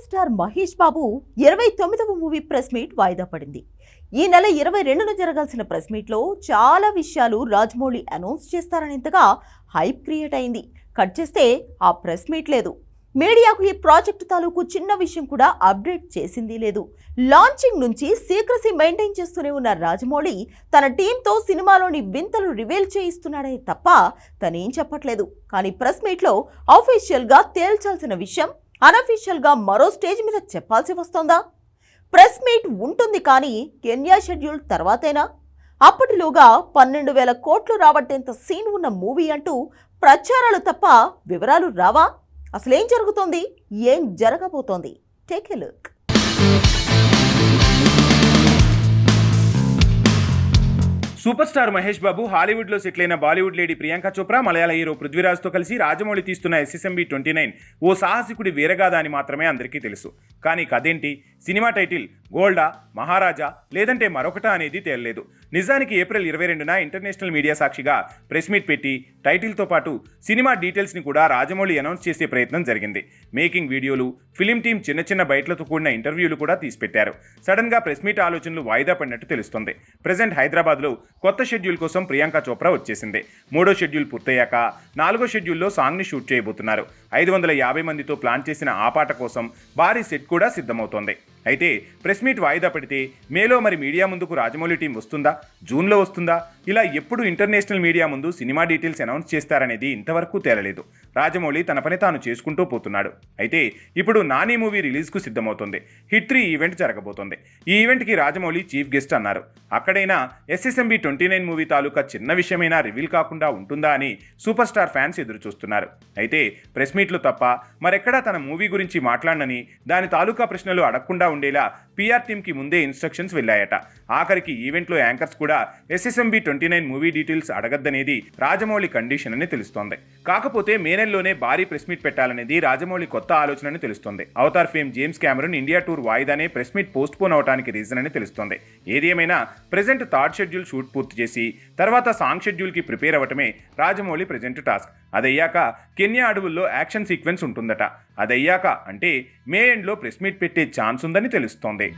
Super star Mahesh బాబు ఇరవై తొమ్మిదవ movie press meet వాయిదా పడింది. ఈ నెల ఇరవై రెండున జరగాల్సిన ప్రెస్ మీట్లో చాలా విషయాలు రాజమౌళి అనౌన్స్ చేస్తారనేంతగా హైప్ క్రియేట్ అయింది. కట్ చేస్తే ఆ ప్రెస్ మీట్ లేదు. మీడియాకు ఈ ప్రాజెక్టు తాలూకు చిన్న విషయం కూడా అప్డేట్ చేసింది లేదు. లాంచింగ్ నుంచి సీక్రసీ మెయింటైన్ చేస్తూనే ఉన్న రాజమౌళి తన టీంతో సినిమాలోని వింతలు రివీల్ చేయిస్తున్నాడే తప్ప తనేం చెప్పట్లేదు. కానీ ప్రెస్ మీట్లో అఫీషియల్గా తేల్చాల్సిన విషయం అనఫీషియల్గా మరో స్టేజ్ మీద చెప్పాల్సి వస్తోందా? ప్రెస్ మీట్ ఉంటుంది కానీ కెన్యా షెడ్యూల్ తర్వాతేనా? అప్పటిలోగా పన్నెండు వేల కోట్లు రాబట్టేంత సీన్ ఉన్న మూవీ అంటూ ప్రచారాలు తప్ప వివరాలు రావా? అసలేం జరుగుతోంది? ఏం జరగబోతోంది? Take a look super star Mahesh Babu హాలీవుడ్లో సెటిల్ అయిన Bollywood lady Priyanka Chopra Malayalam hero పృథ్వీరాజ్తో కలిసి రాజమౌళి తీస్తున్న S S M B twenty nine ఓ సాహసికుడి వీరగాథ అని మాత్రమే అందరికీ తెలుసు. కానీ కదేంటి సినిమా టైటిల్ గోల్డా మహారాజా లేదంటే మరొకటా అనేది తేలలేదు. నిజానికి ఏప్రిల్ ఇరవై రెండున ఇంటర్నేషనల్ మీడియా సాక్షిగా ప్రెస్ మీట్ పెట్టి టైటిల్తో పాటు సినిమా డీటెయిల్స్ని కూడా రాజమౌళి అనౌన్స్ చేసే ప్రయత్నం జరిగింది. మేకింగ్ వీడియోలు ఫిలిం టీం చిన్న చిన్న బయటలతో కూడిన ఇంటర్వ్యూలు కూడా తీసిపెట్టారు. సడన్గా ప్రెస్ మీట్ ఆలోచనలు వాయిదా పడినట్టు తెలుస్తుంది. ప్రజెంట్ హైదరాబాద్లో కొత్త షెడ్యూల్ కోసం ప్రియాంక చోప్రా వచ్చేసింది. మూడో షెడ్యూల్ పూర్తయ్యాక నాలుగో షెడ్యూల్లో సాంగ్ని షూట్ చేయబోతున్నారు. ఐదు వందల యాభై మందితో ప్లాన్ చేసిన ఆ పాట కోసం భారీ సెట్ కూడా సిద్ధమవుతోంది. అయితే ప్రెస్ మీట్ వాయిదా పెడితే మేలో మరి మీడియా ముందుకు రాజమౌళి టీం వస్తుందా? జూన్లో వస్తుందా? ఇలా ఎప్పుడు ఇంటర్నేషనల్ మీడియా ముందు సినిమా డీటెయిల్స్ అనౌన్స్ చేస్తారనేది ఇంతవరకు తేలలేదు. రాజమౌళి తన పని తాను చేసుకుంటూ పోతున్నాడు. అయితే ఇప్పుడు నాని మూవీ రిలీజ్కు సిద్ధమవుతుంది. హిట్ త్రీ ఈవెంట్ జరగబోతోంది. ఈ ఈవెంట్కి రాజమౌళి చీఫ్ గెస్ట్ అన్నారు. అక్కడైనా S S M B twenty nine movie తాలూకా చిన్న విషయమైనా రివీల్ కాకుండా ఉంటుందా అని సూపర్ స్టార్ ఫ్యాన్స్ ఎదురు చూస్తున్నారు అయితే ప్రెస్ మీట్లు తప్ప మరెక్కడా తన మూవీ గురించి మాట్లాడనని దాని తాలూకా ప్రశ్నలు అడగకుండా ఉండేలా పీఆర్ టీంకి ముందే ఇన్స్ట్రక్షన్స్ వెళ్ళాయట. ఆఖరికి ఈవెంట్లో యాంకర్స్ కూడా S S M B twenty nine movie details అడగద్దనేది Rajamouli condition అని తెలుస్తోంది. కాకపోతే మే నెలలోనే భారీ ప్రెస్ మీట్ పెట్టాలనేది రాజమౌళి కొత్త ఆలోచన అని తెలుస్తోంది. Avatar fame James Cameron India tour వాయిదానే press meet postpone అవడానికి రీజన్ అని తెలుస్తోంది. ఏది ఏమైనా ప్రెజెంట్ థర్డ్ షెడ్యూల్ షూట్ పూర్తి చేసి తర్వాత సాంగ్ షెడ్యూల్కి ప్రిపేర్ అవ్వటమే రాజమౌళి ప్రెజెంట్ టాస్క్. అదయ్యాక కెన్యా అడవుల్లో యాక్షన్ సీక్వెన్స్ ఉంటుందట. అదయ్యాక అంటే మే ఎండ్లో ప్రెస్ మీట్ పెట్టే ఛాన్స్ ఉందని తెలుస్తోంది.